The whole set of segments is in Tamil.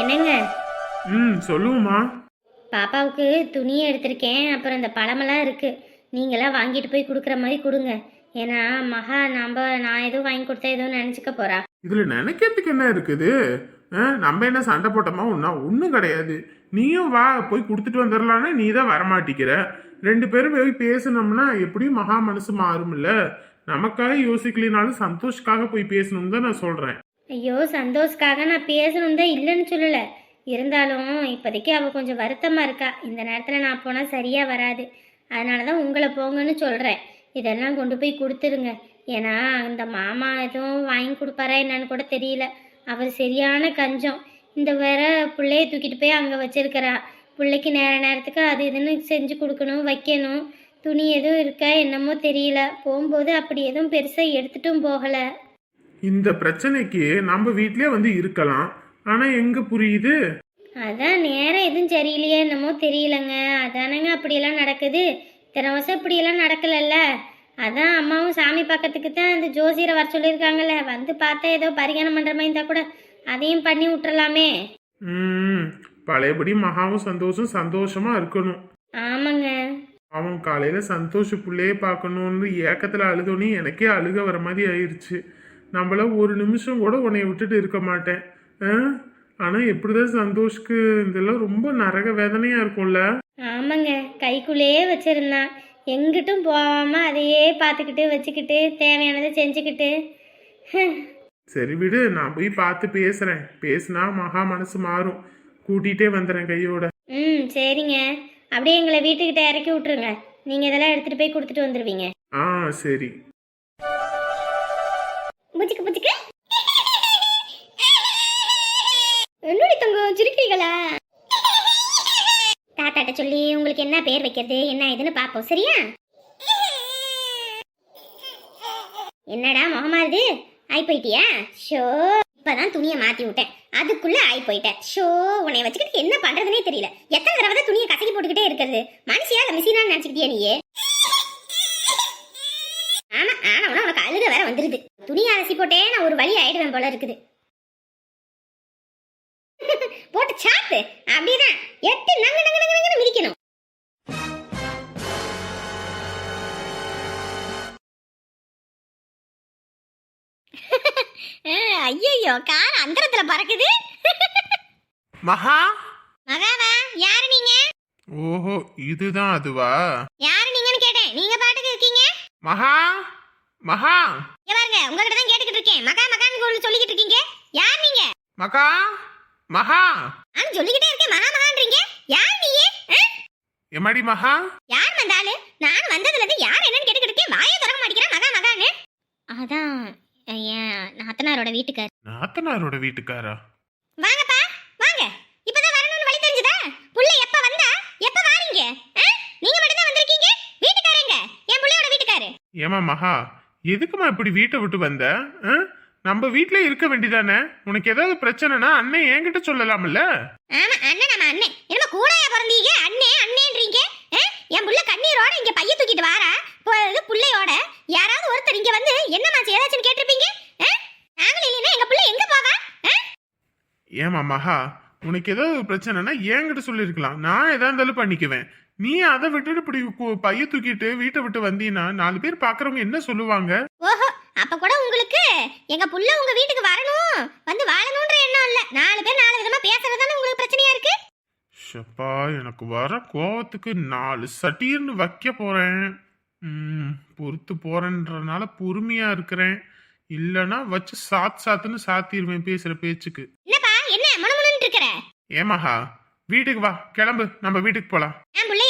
என்னங்க? ம் சொல்லுவோம்மா பாப்பாவுக்கு துணியை எடுத்திருக்கேன் அப்புறம் இந்த பழமெல்லாம் இருக்கு. நீங்களாம் வாங்கிட்டு போய் கொடுக்குற மாதிரி கொடுங்க. ஏன்னா மகா நம்ம நான் எதுவும் வாங்கி கொடுத்தா எதுவும் நினச்சிக்க போறா. இதுல நினைக்கிறதுக்கு என்ன இருக்குது? நம்ம என்ன சண்டை போட்டோமா? ஒன்னா ஒன்றும் கிடையாது. நீயும் வா போய் கொடுத்துட்டு வந்துடலான்னா நீ தான் வரமாட்டிக்கிற. ரெண்டு பேரும் போய் பேசணும்னா எப்படியும் மகா மனசு மாறும்ல. நமக்காக யோசிக்கலினாலும் சந்தோஷ்காக போய் பேசணும்னு தான் நான் சொல்றேன். ஐயோ சந்தோஷ்காக நான் பேசணும் தான் இல்லைன்னு சொல்லலை. இருந்தாலும் இப்போதைக்கு அவள் கொஞ்சம் வருத்தமாக இருக்கா. இந்த நேரத்தில் நான் போனால் சரியாக வராது. அதனால தான் உங்களை போங்கன்னு சொல்கிறேன் இதெல்லாம் கொண்டு போய் கொடுத்துருங்க. ஏன்னா அந்த மாமா எதுவும் வாங்கி கொடுப்பாரா என்னன்னு கூட தெரியல. அவர் சரியான கஞ்சம். இந்த வேற பிள்ளைய தூக்கிட்டு போய் அங்கே வச்சிருக்கிறா. பிள்ளைக்கு நேர நேரத்துக்கு அது இதுன்னு செஞ்சு கொடுக்கணும் வைக்கணும். துணி எதுவும் இருக்கா என்னமோ தெரியல. போகும்போது அப்படி எதுவும் பெருசாக எடுத்துட்டும் போகலை. இந்த பிரச்சனைக்கு நம்ம வீட்லயே வந்து இருக்கலாம். ஆனா எங்க புரியுது? அதான் நேரம் எதுவும் சரியில்லையே என்னமோ தெரியலங்க. அதானங்க அப்படியெல்லாம் நடக்குது. இத்தனை வருஷம் இப்படியெல்லாம் நடக்கலல்ல. அதான் அம்மாவும் சாமி பக்கத்துக்கு தான் இந்த ஜோசியரை வர சொல்லியிருக்காங்கல்ல. வந்து பார்த்தா ஏதோ பரிகாரம் பண்ணுற மாதிரி இருந்தால் கூட அதையும் பண்ணி விட்டுறலாமே. ம் பழையபடி மகாவும் சந்தோஷம் சந்தோஷமா இருக்கணும். ஆமாங்க. அவன் காலையில சந்தோஷ பிள்ளையே பார்க்கணும்னு ஏக்கத்துல அழுதோனே எனக்கே அழுக வர மாதிரி ஆயிருச்சு. நம்மள ஒரு நிமிஷம் கூட உன்னை விட்டுட்டு இருக்க மாட்டேன். ஆ? ஆனா எப்படிதான் சந்தோஷ்க்கு இதெல்லாம் ரொம்ப நரக வேதனையா இருக்கும்ல? ஆமாங்க கைக்குள்ளேயே வச்சிருந்தான். எங்கிட்டும் போகாமல் அதையே பார்த்துக்கிட்டு வச்சுக்கிட்டு தேவையானதை செஞ்சுக்கிட்டு. சரி விடு நான் போய் பார்த்து பேசுறேன். பேசுனா மகா மனசு மாறும். கூட்டிகிட்டே வந்துடுறேன் கையோட. ம் சரிங்க. அப்படியே எங்களை வீட்டுக்கிட்ட இறக்கி விட்ருங்க நீங்கள் இதெல்லாம் எடுத்துகிட்டு போய் கொடுத்துட்டு வந்துடுவீங்க ஆ சரி. புச்சுக்கு புச்சுக்கு என்னடி தங்கம் சிரிக்கிறீங்களா? தாத்தாட்ட சொல்லி உங்களுக்கு என்ன பேர் வைக்கிறது என்ன இதுன்னு பார்ப்போம் சரியா? என்னடா முகமாது ஆய் போயிட்டியா ஷோ இப்பதான் துணியை மாத்தி விட்டேன். அதுக்குள்ள ஆய் போயிட்டேன் ஷோ உன்னை வச்சுக்கிட்டு என்ன பண்றதுனே தெரியல. எத்தனை தடவை துணியை கசக்கி போட்டுக்கிட்டே இருக்கிறது? மனுஷியா மிஷினா நினைச்சுக்கிட்டியா நீயே? ஆனா உன உனக்கு அழுக வேற வந்துருது. துணி அலசி போட்டே நான் ஒரு வழி ஆயிடுவேன் போல இருக்குது. போட்டு சாத்து. அப்படிதான் எட்டு நங்கு நங்கு நங்கு நங்குன்னு மிதிக்கணும். ஐயோ கார் அந்தரத்துல பறக்குது. மகா? மகாவா யாரு நீங்க? ஓஹோ இதுதான் அதுவா? யாரு நீங்கன்னு கேட்டேன். நீங்க பாட்டுக்கு இருக்கீங்க? மகா? மகா! பாருங்க உங்ககிட்ட தான் கேட்டுக்கிட்டு இருக்கேன். மகா மகான்னு ஒண்ணு சொல்லிக்கிட்டு இருக்கீங்க. யார் நீங்க? மகா! மகா! நான் சொல்லிக்கிட்டே இருக்கேன். மகா மகான்றீங்க. யார் நீங்க? எம்மாடி மகா? யார் வந்தாலு? நான் வந்ததுல இருந்து யார் என்னன்னு கேட்டுக்கிட்டு இருக்கேன். வாயை திறக்க மாட்டேங்கிறேன் மகா மகான்னு. அதான் என் நாத்தனாரோட வீட்டுக்கார். நாத்தனாரோட வீட்டுக்காரா? வாங்கப்பா வாங்க. இப்பதான் வரணும்னு வழி தெரிஞ்சுதா? புள்ள எப்ப வந்தா? எப்ப வாரீங்க? நீங்க மட்டும் தான் வந்திருக்கீங்க? வீட்டுக்காரங்க? என் புள்ளையோட வீட்டுக்காரு. ஏமா மகா? எதுக்குமா இப்படி வீட்டை விட்டு வந்த? நம்ம வீட்ல இருக்க வேண்டியதானே? உனக்கு ஏதாவது பிரச்சனைனா அண்ணன் என்கிட்ட சொல்லலாம்ல. ஆமா அண்ணன் நம்ம அண்ணன் என்ன கூடையா பிறந்தீங்க? அண்ணே அண்ணேன்றீங்க? என் புள்ள கண்ணீரோட இங்க பைய தூக்கிட்டு வாரா? போறது புள்ளையோட. யாராவது ஒருத்தர் இங்க வந்து என்னமாச்சு ஏதாச்சும் கேட்டிருப்பீங்க? நாங்களும் இல்லைன்னா எங்க புள்ள எங்க போவா? ஏமா மகா உனக்கு ஏதாவது பிரச்சனைனா என்கிட்ட சொல்லியிருக்கலாம். நான் எதா இருந்தாலும் பண்ணிக்குவேன். நீ அதை விட்டுட்டு இப்படி கு- பைய தூக்கிட்டு வீட்டை விட்டு வந்தீன்னா நாலு பேர் பாக்குறவங்க என்ன சொல்லுவாங்க? ஓஹோ அப்ப கூட உங்களுக்கு? எங்க புள்ள உங்க வீட்டுக்கு வரணும். வந்து வாழணும்ன்ற எண்ணம் இல்ல. நாலு பேர் நாலு விதமா பேசுறது தானே உங்களுக்கு பிரச்சனையா இருக்கு? ஷப்பா எனக்கு வர கோவத்துக்கு நாலு சட்டீர்னு வைக்க போறேன். ம், பொறுத்து போறேன்றனால பொறுமையா இருக்கிறேன். இல்லனா வச்சு சாத் சாத்துன்னு சாத்திடுவேன் பேசுற பேச்சுக்கு. என்னப்பா என்ன முணுமுணுன்னு இருக்கிற? ஏமாஹா வீட்டுக்கு வா கிளம்பு. நம்ம வீட்டுக்கு போலாம். என் புள்ள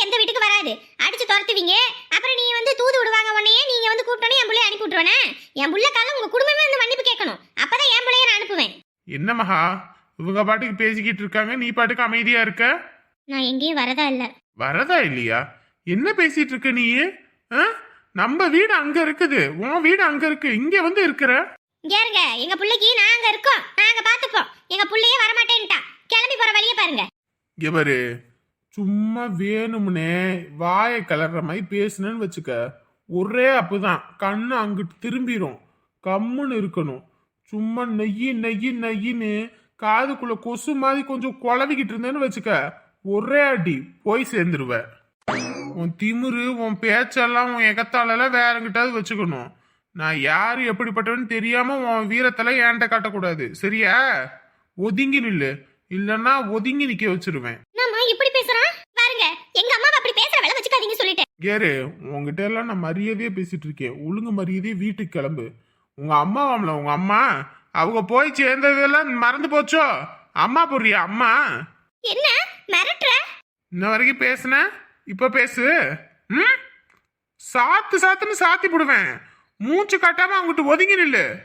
வராது அடிச்சு துரத்துவீங்க. அப்புறம் நீ வந்து தூது விடுவாங்க உன்னையே நீங்க வந்து கூப்பிட்டோன்னே என் புள்ளைய அனுப்பி விட்டுருவேனே? என் புள்ள காலம் உங்க குடும்பமே வந்து மன்னிப்பு கேட்கணும். அப்பதான் என் புள்ளைய நான் அனுப்புவேன். என்ன மகா? இவங்க பாட்டுக்கு பேசிக்கிட்டு இருக்காங்க. நீ பாட்டுக்கு அமைதியா இருக்க? நான் எங்கேயும் வரதா இல்ல. வரதா இல்லையா? என்ன பேசிட்டு இருக்க நீ? நம்ம வீடு அங்க இருக்குது. உன் வீடு அங்க இருக்கு. இங்க வந்து இருக்கிற? இங்க இருங்க. எங்க புள்ளைக்கு நாங்க இருக்கோம். நாங்க பாத்துப்போம் எங்க புள்ளையே வரமாட்டேன்ட்டா. கிளம்பி போற வழியை பாருங்க. இவரு சும்மா வேணும்னே வாயை கலர்ற மாதிரி பேசுனேன்னு வச்சுக்க ஒரே அப்போதான். கண்ணு அங்கிட்டு திரும்பிரும். கம்முன்னு இருக்கணும். சும்மா நெய் நெய் நெய்யின்னு காதுக்குள்ள கொசு மாதிரி கொஞ்சம் குழவிக்கிட்டு இருந்தேன்னு வச்சுக்க ஒரே அடி போய் சேர்ந்துருவ. உன் திமிரு உன் பேச்செல்லாம் உன் எகத்தாலெல்லாம் வேறங்கிட்டாவது வச்சுக்கணும். நான் யார் எப்படிப்பட்டவன்னு தெரியாம உன் வீரத்தெல்லாம் என்கிட்ட காட்டக்கூடாது. சரியா? ஒதுங்கி நில்லு. இல்லைன்னா ஒதுங்கி நிக்க வச்சிருவேன். இப்படி பேசுறான் பாருங்க எங்க அம்மாவை அப்படி பேசுற வேலை வச்சுக்காதீங்க சொல்லிட்டேன் கேரு உங்ககிட்ட எல்லாம் நான் மரியாதையே பேசிட்டு இருக்கேன். ஒழுங்கு மரியாதையே வீட்டுக்கு கிளம்பு. உங்க அம்மாவாம்ல உங்க அம்மா. அவங்க போய் சேர்ந்ததெல்லாம் மறந்து போச்சோ? அம்மா புரியா அம்மா? என்ன மிரட்டுற? இன்ன வரைக்கும் பேசுன? இப்ப பேசு. ம்? சாத்து சாத்துன்னு சாத்தி போடுவேன். மூச்சு காட்டாம அவங்ககிட்ட ஒதுங்கி நில்லு.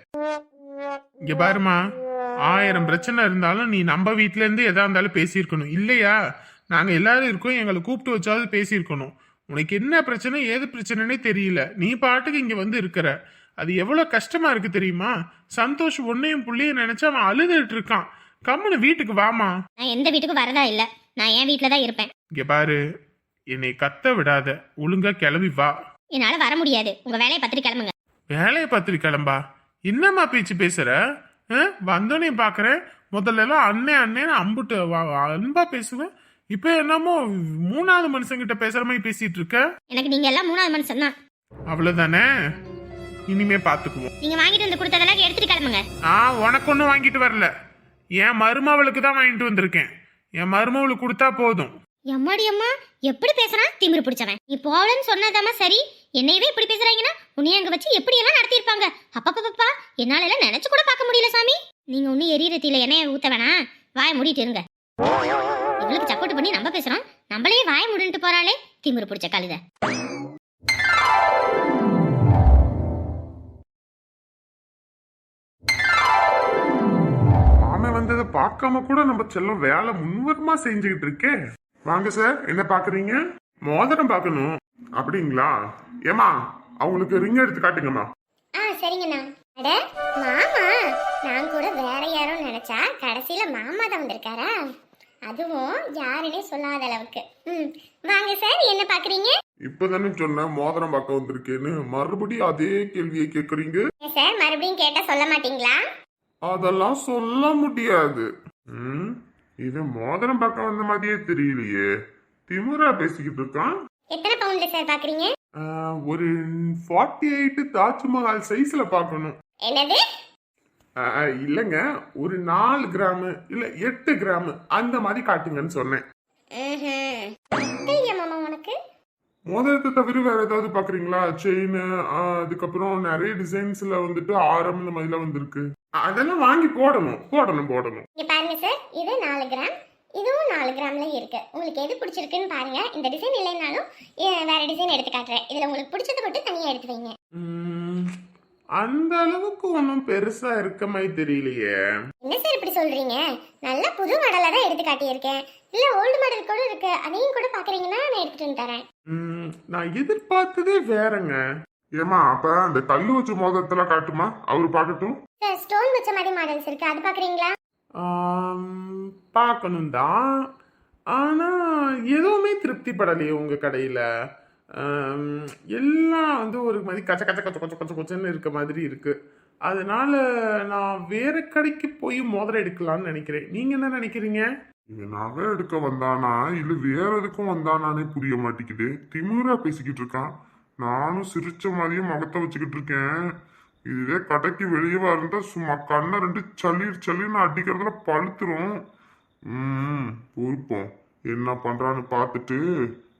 இங்க பாருமா ஆயிரம் பிரச்சனை இருந்தாலும் நீ நம்ம வீட்ல இருந்து எதா இருந்தாலும் பேசியிருக்கணும். இல்லையா? நாங்க எல்லாரும் இருக்கோம் எங்களை கூப்பிட்டு வச்சாவது பேசியிருக்கணும். உனக்கு என்ன பிரச்சனை ஏது பிரச்சனைனே தெரியல. நீ பாட்டுக்கு இங்க வந்து இருக்கிற. அது எவ்வளவு கஷ்டமா இருக்கு தெரியுமா? சந்தோஷ் உன்னையும் புள்ளையும் நினைச்சு அவன் அழுதுட்டு இருக்கான். கம்முனு வீட்டுக்கு வாமா நான் எந்த வீட்டுக்கும் வரதா இல்ல. நான் என் வீட்ல தான் இருப்பேன். இங்க பாரு. என்னை கத்த விடாத. ஒழுங்கா கிளம்பி வா. என்னால வர முடியாது. உங்க வேலையை பத்திரி கிளம்புங்க. வேலையை பார்த்துட்டு கிளம்பா? என்னம்மா பேச்சு பேசுற? வந்தோடனே பாக்குறேன். முதல்ல எல்லாம் அண்ணே அண்ணேன்னு அம்புட்டு அன்பா பேசுவேன். இப்போ என்னமோ மூணாவது மனுஷங்கிட்ட பேசுற மாதிரி பேசிட்டு இருக்க? எனக்கு நீங்க எல்லாம் மூணாவது மனுஷன் தான். அவ்வளவுதானே? இனிமே பாத்துக்குவோம். நீங்க வாங்கிட்டு வந்து கொடுத்ததெல்லாம் எடுத்துட்டு கிளம்புங்க. ஆ உனக்கு ஒன்றும் வாங்கிட்டு வரல. என் மருமவளுக்கு தான் வாங்கிட்டு வந்திருக்கேன். என் மருமவளுக்கு கொடுத்தா போதும். எம்மாடி அம்மா எப்படி பேசுறான்? திமிரு பிடிச்சவன். நீ போகலன்னு சொன்னதாம்மா சரி. என்னையவே இப்படி பேசுறாங்கன்னா உன்னைய அங்க வச்சு எப்படி எல்லாம் நடத்தியிருப்பாங்க? அப்பப்பப்பா என்னால எல்லாம் நினைச்சு கூட பார்க்க முடியல சாமி. நீங்க ஒன்னும் எரியறத்தில எண்ணெய ஊத்த வேணாம். வாய மூடிட்டு இருங்க. இவளுக்கு சப்போர்ட் பண்ணி நம்ம பேசுறோம். நம்மளே வாய முடின்ட்டு போறாளே. திமிரு பிடிச்ச கழுத. வந்ததை பார்க்காம கூட நம்ம செல்லம் வேலை முன்வரமா செஞ்சுக்கிட்டு இருக்கே. வாங்க சார் என்ன பாக்குறீங்க மோதிரம் பார்க்கணும். அப்படிங்களா? ஏமா அவங்களுக்கு ரிங் எடுத்து காட்டுங்கம்மா. ஆ சரிங்கண்ணா. அட மாமா நான் கூட வேற யாரோ நினைச்சா கடைசியில மாமா தான் வந்திருக்காரா? அதுவும் யாருன்னே சொல்லாத அளவுக்கு. ம். வாங்க சார் என்ன பாக்குறீங்க? இப்பதானே சொன்னேன் மோதிரம் பார்க்க வந்திருக்கேன்னு. மறுபடியும் அதே கேள்வியை கேக்குறீங்க? சார் மறுபடியும் கேட்டா சொல்ல மாட்டீங்களா? அதெல்லாம் சொல்ல முடியாது. ம், இது மோதிரம் பார்க்க வந்த மாதிரியே தெரியலையே. திமுறா பேசிக்கிட்டு இருக்கான்? எத்தனை பவுண்ட்ல சார் பாக்குறீங்க? ஒரு ஃபார்ட்டி எயிட் தாஜ்மஹால் சைஸ்ல பார்க்கணும். என்னது? இல்லைங்க. ஒரு நாலு கிராமு இல்ல எட்டு கிராமு அந்த மாதிரி காட்டுங்கன்னு சொன்னேன். மோதிரத்தை தவிர வேற ஏதாவது பாக்குறீங்களா? செயின் அதுக்கப்புறம் நிறைய டிசைன்ஸ்ல வந்துட்டு ஆரம் இந்த மாதிரிலாம் வந்திருக்கு. அதெல்லாம் வாங்கி போடணும். போடணும் போடணும். இங்க பாருங்க சார் இது நாலு கிராம் இதுவும் நாலு கிராம்ல இருக்கு. உங்களுக்கு எது பிடிச்சிருக்குன்னு பாருங்க. இந்த டிசைன் இல்லைனாலும் வேற டிசைன் எடுத்து காட்டுறேன். இதுல உங்களுக்கு பிடிச்சது மட்டும் தனியா எடுத்து வைங்க. அந்த அளவுக்கு ஒன்றும் பெருசா இருக்க மாதிரி தெரியலையே. என்ன சார் இப்படி சொல்றீங்க? நல்ல புது மாடலா தான் எடுத்து காட்டியிருக்கேன். இல்ல ஓல்டு மாடல் கூட இருக்கு. அதையும் கூட பாக்குறீங்கன்னா நான் எடுத்துட்டு வந்து தரேன். ம், நான் எதிர்பார்த்ததே வேறங்க. ஏமா அப்ப அந்த கல்லு வச்ச மோதிரத்தெல்லாம் காட்டுமா? அவரு பார்க்கட்டும். சார் ஸ்டோன் வச்ச மாதிரி மாடல்ஸ் இருக்கு. அது பாக்குறீங்களா? பார்க்கணும் தான் ஆனா எதுவுமே திருப்திப்படலையே உங்க கடையில. எல்லாம் வந்து ஒரு மாதிரி கச்ச கச்ச கச்ச கொச்ச கொச்ச கொச்சன்னு இருக்க மாதிரி இருக்குது அதனால நான் வேற கடைக்கு போய் மோதிரம் எடுக்கலாம்னு நினைக்கிறேன். நீங்கள் என்ன நினைக்கிறீங்க? இவன் நகை எடுக்க வந்தானா? இல்லை வேற எதுக்கும் வந்தானானே புரிய மாட்டேங்குது. திமிரா பேசிக்கிட்டு இருக்கான். நானும் சிரிச்ச மாதிரியும் முகத்தை வச்சுக்கிட்டு இருக்கேன். இதுவே கடைக்கு வெளியே இருந்தா சும்மா கண்ணை ரெண்டு சளிர் சளின்னு அடிக்கிறதுல பழுத்துரும். ம் பொறுப்போம். என்ன பண்ணுறான்னு பார்த்துட்டு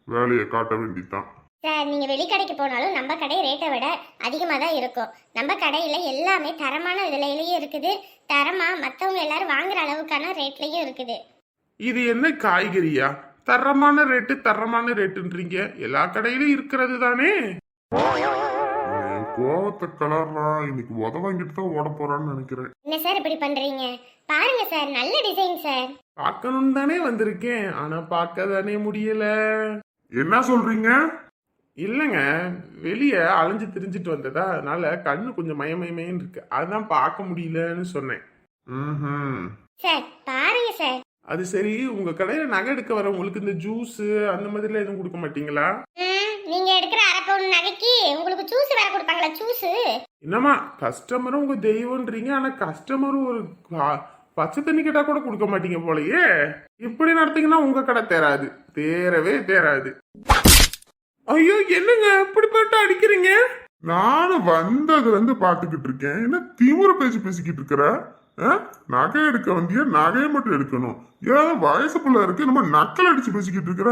வேலையை காட்ட வேண்டியதுதான். சார் நீங்க வெளிக்கடைக்கு போனாலும் நம்ம கடை ரேட்டை விட அதிகமாக தான் இருக்கும். நம்ம கடையில எல்லாமே தரமான விலையிலயும் இருக்குது. தரமா மற்றவங்க எல்லாரும் வாங்குற அளவுக்கான ரேட்லயும் இருக்குது. இது என்ன காய்கறியா? தரமான ரேட்டு தரமான ரேட்டுன்றீங்க எல்லா கடையிலும் இருக்கிறது தானே? கோவத்தை கலர்றான் இன்னைக்கு உத வாங்கிட்டு தான் ஓட போறான்னு நினைக்கிறேன். என்ன சார் இப்படி பண்றீங்க? பாருங்க சார் நல்ல டிசைன் சார் பார்க்கணும் தானே வந்திருக்கேன். ஆனா பார்க்க தானே முடியல. என்ன சொல்றீங்க? இல்லைங்க வெளியே அலைஞ்சு திரிஞ்சிட்டு வந்ததா அதனால கண்ணு கொஞ்சம் மயமயமேன்னு இருக்கு. அதான் பார்க்க முடியலன்னு சொன்னேன். ம் சார் பாருங்க சார். அது சரி உங்க கடையில நகை எடுக்க வரவங்களுக்கு இந்த ஜூஸ் அந்த மாதிரிலாம் எதுவும் கொடுக்க மாட்டீங்களா? நீங்க எடுக்கிற அரை பவுன் நகைக்கு உங்களுக்கு ஜூஸ் வேற கொடுப்பாங்களா ஜூஸ்? என்னம்மா கஸ்டமரும் உங்க தெய்வம்ன்றீங்க ஆனா கஸ்டமரும் ஒரு பச்சை தண்ணி கேட்டா கூட கொடுக்க மாட்டீங்க போலயே. இப்படி நடத்தீங்கன்னா உங்க கடை தேராது. தேரவே தேராது ஐயோ என்னங்க? அப்படிப்பட்ட போட்டு அடிக்கிறீங்க? நானும் வந்ததுல இருந்து பாத்துக்கிட்டு இருக்கேன். என்ன திமுற பேச்சு பேசிக்கிட்டு இருக்கிற? ஆ? நகை எடுக்க வந்தியா? நகையை மட்டும் எடுக்கணும். ஏன் வயசு பிள்ளை இருக்கு நம்ம நக்கல் அடிச்சு பேசிக்கிட்டு இருக்கிற?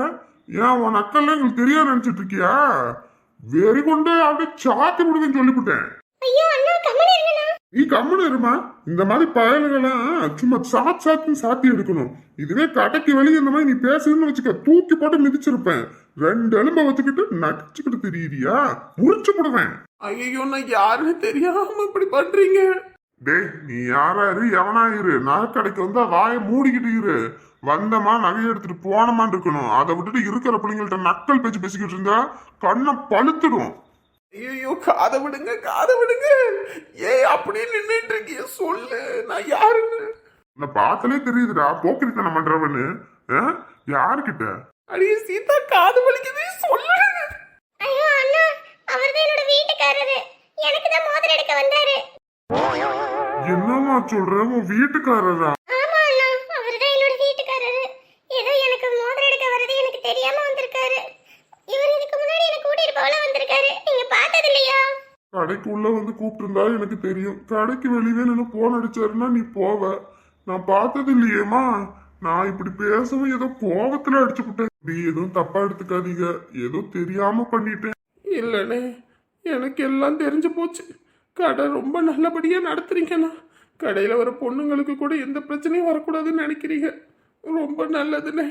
ஏன் உன் நக்கல்ல எங்களுக்கு தெரியாது நினைச்சிட்டு இருக்கியா? வெறி கொண்டு அப்படியே சாத்தி விடுவேன்னு சொல்லிவிட்டேன் ஐயோ அண்ணா கம்மன் இருங்கண்ணா நீ கம்முன்னு இருமா. இந்த மாதிரி பயல்களாம் சும்மா சாத் சாத்துன்னு சாத்தி எடுக்கணும். இதுவே கடைக்கு வெளியே இந்த மாதிரி நீ பேசுன்னு வச்சுக்க தூக்கி போட்டு மிதிச்சிருப்பேன். ரெண்டு எலும்ப வச்சுக்கிட்டு நடிச்சுக்கிட்டு தெரியுறியா? முறிச்சு போடுவேன். ஐயோ நான் யாருன்னு தெரியாம இப்படி பண்றீங்க? டேய் நீ யாரா இரு எவனா இரு. நகை கடைக்கு வந்தா வாயை மூடிக்கிட்டு இரு. வந்தமா நகையை எடுத்துட்டு போனமான்னு இருக்கணும். அதை விட்டுட்டு இருக்கிற பிள்ளைங்கள்ட்ட நக்கல் பேச்சு பேசிக்கிட்டு இருந்தா கண்ணை பழுத்துடும். ஐயோ காதை விடுங்க காதை விடுங்க. ஏய் அப்படியே நின்னுட்டு இருக்கீங்க சொல்லு நான் யாருன்னு. உன்னை பார்த்தாலே தெரியுதுடா போக்கிரித்தனம் பண்றவன்னு ஆ? யாருக்கிட்ட? அடி சீதா காது வலிக்குது சொல்லு. ஐயோ அண்ணா அவர் தான் என்னோட வீட்டுக்காரரு. எனக்கு தான் மோதிரம் எடுக்க வந்தாரு. என்னம்மா சொல்ற? உன் வீட்டுக்காரரா? ஆமா அண்ணா அவர் தான் என்னோட வீட்டுக்காரரு. ஏதோ எனக்கு மோதிரம் எடுக்க வர்றது எனக்கு தெரியாம வந்திருக்காரு இவர் இதுக்கு முன்னாடி என்ன கூட்டிட்டு போல வந்திருக்காரு. நீங்க பார்த்தது இல்லையா? கடைக்கு உள்ள வந்து கூப்பிட்டு எனக்கு தெரியும். கடைக்கு வெளியே நின்று போன் அடிச்சாருன்னா நீ போவ. நான் பார்த்தது இல்லையேம்மா. நான் இப்படி பேசவும் ஏதோ கோவத்துல அடிச்சு விட்டேன் நீ எதுவும் தப்பா எடுத்துக்காதீங்க. ஏதோ தெரியாம பண்ணிட்டேன். இல்லைண்ணே எனக்கு எல்லாம் தெரிஞ்சு போச்சு. கடை ரொம்ப நல்லபடியா நடத்துறீங்கண்ணா. கடையில் வர பொண்ணுங்களுக்கு கூட எந்த பிரச்சனையும் வரக்கூடாதுன்னு நினைக்கிறீங்க. ரொம்ப நல்லதுண்ணே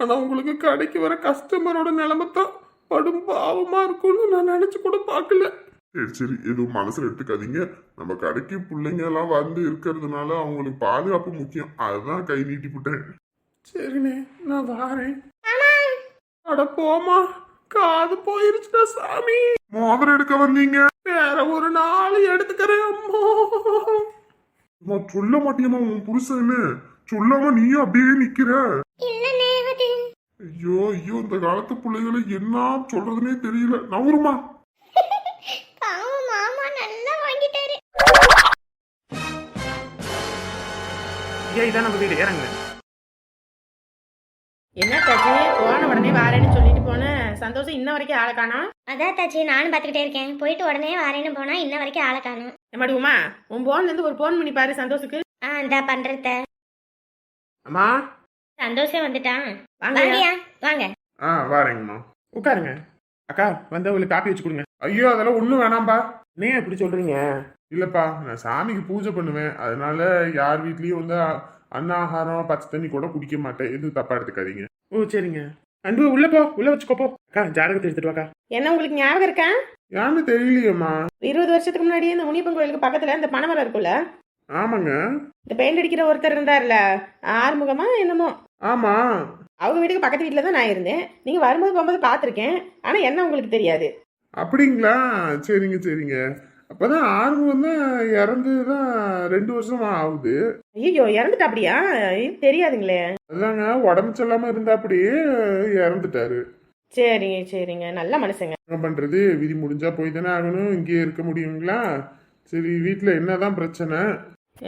ஆனால் உங்களுக்கு கடைக்கு வர கஸ்டமரோட நிலைமை தான் படும் பாவமா இருக்கும்னு நான் நினைச்சு கூட பார்க்கல. சரி சரி. எதுவும் மனசுல எடுத்துக்காதீங்க. நம்ம கடைக்கு பிள்ளைங்க எல்லாம் வந்து இருக்கிறதுனால அவங்களுக்கு பாதுகாப்பு முக்கியம். அதுதான் கை நீட்டி விட்டேன் சரிண்ணே நான் வாரேன். அட போமா காது போயிருச்சுடா சாமி. மோதிரம் எடுக்க வந்தீங்க? வேற ஒரு நாள் எடுத்துக்கிறேன் அம்மா. அம்மா, சொல்ல மாட்டியம்மா உன் புருஷன்னு சொல்லாம நீயும் அப்படியே நிக்கிற. ஐயோ ஐயோ இந்த காலத்து பிள்ளைகளை என்ன சொல்றதுனே தெரியல. நவருமா? பாவம் மாமா நல்லா வாங்கிட்டாரு. ஏன் இதான் நம்ம வீடு. இறங்க. என்ன தாச்சி? போன உடனே வாரேன்னு சொல்லிட்டு போனேன் சந்தோஷம் இன்ன வரைக்கும் ஆளை காணோம். அதான் தாச்சி நானும் பார்த்துக்கிட்டே இருக்கேன். போயிட்டு உடனே வரேன்னு போனா இன்ன வரைக்கும் ஆளை காணும். உமா? உன் போன்ல இருந்து ஒரு போன் பண்ணி பாரு சந்தோஷுக்கு. ஆ இந்தா பண்றத அம்மா? சந்தோஷம் வந்துட்டான். வாங்க வாங்கயா வாங்க. ஆ வாரேங்கம்மா. உட்காருங்க. அக்கா வந்து அவளுக்கு காப்பி வச்சு கொடுங்க. ஐயோ அதெல்லாம் ஒன்றும் வேணாம்பா. நீ எப்படி சொல்றீங்க? இல்லப்பா நான் சாமிக்கு பூஜை பண்ணுவேன். அதனால யார் வீட்லயும் வந்து அன்னாகாரம் பச்சை தண்ணி கூட குடிக்க மாட்டேன். எதுவும் தப்பா எடுத்துக்காதீங்க. ஓ சரிங்க. அன்பு உள்ள போ. உள்ள வச்சுக்கோ போ அக்கா ஜாதகத்தை எடுத்துட்டு வாக்கா. என்ன உங்களுக்கு ஞாபகம் இருக்கா? யான்னு தெரியலையேம்மா. இருபது வருஷத்துக்கு முன்னாடி இந்த முனியப்பன் கோயிலுக்கு பக்கத்துல இந்த பனைமரம் இருக்குல்ல ஆமாங்க. இந்த பெயிண்ட் அடிக்கிற ஒருத்தர் இருந்தார்ல ஆறுமுகமா என்னமோ? ஆமா. அவங்க வீட்டுக்கு பக்கத்து வீட்டில் தான் நான் இருந்தேன். நீங்கள் வரும்போது போகும்போது பார்த்துருக்கேன். ஆனால் என்ன உங்களுக்கு தெரியாது. அப்படிங்களா? சரிங்க சரிங்க. அப்பதான் ஆர்வம் தான் இறந்து தான் ரெண்டு வருஷம் ஆகுது. ஐயோ இறந்துட்டா அப்படியா தெரியாதுங்களே. அதாங்க உடம்பு சொல்லாம இருந்தா அப்படியே இறந்துட்டாரு. சரிங்க சரிங்க. நல்ல மனுஷங்க. என்ன பண்றது? விதி முடிஞ்சா போய் தானே ஆகணும். இங்கேயே இருக்க முடியுங்களா? சரி வீட்ல என்னதான் பிரச்சனை?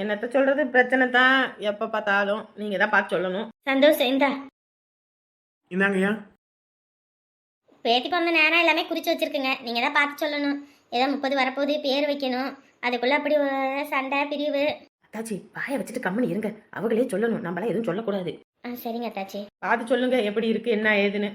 என்னத்த சொல்றது? பிரச்சனை தான். எப்போ பார்த்தாலும் நீங்கள் தான் பார்த்து சொல்லணும். சந்தோஷம் இந்தா. இந்தாங்கய்யா பேத்தி பிறந்த நேரம் எல்லாமே குறிச்சு வச்சிருக்குங்க. நீங்க தான் பார்த்து சொல்லணும். ஏதோ முப்பது வரப்போகுது பேர் வைக்கணும். அதுக்குள்ள அப்படி ஒரு சண்டை பிரிவு. அத்தாச்சி வாயை வச்சுட்டு கம்மனி இருங்க. அவங்களே சொல்லணும். நம்மளாம் எதுவும் சொல்லக்கூடாது. ஆ சரிங்க அத்தாச்சி. பார்த்து சொல்லுங்க. எப்படி இருக்கு? என்ன ஏதுன்னு.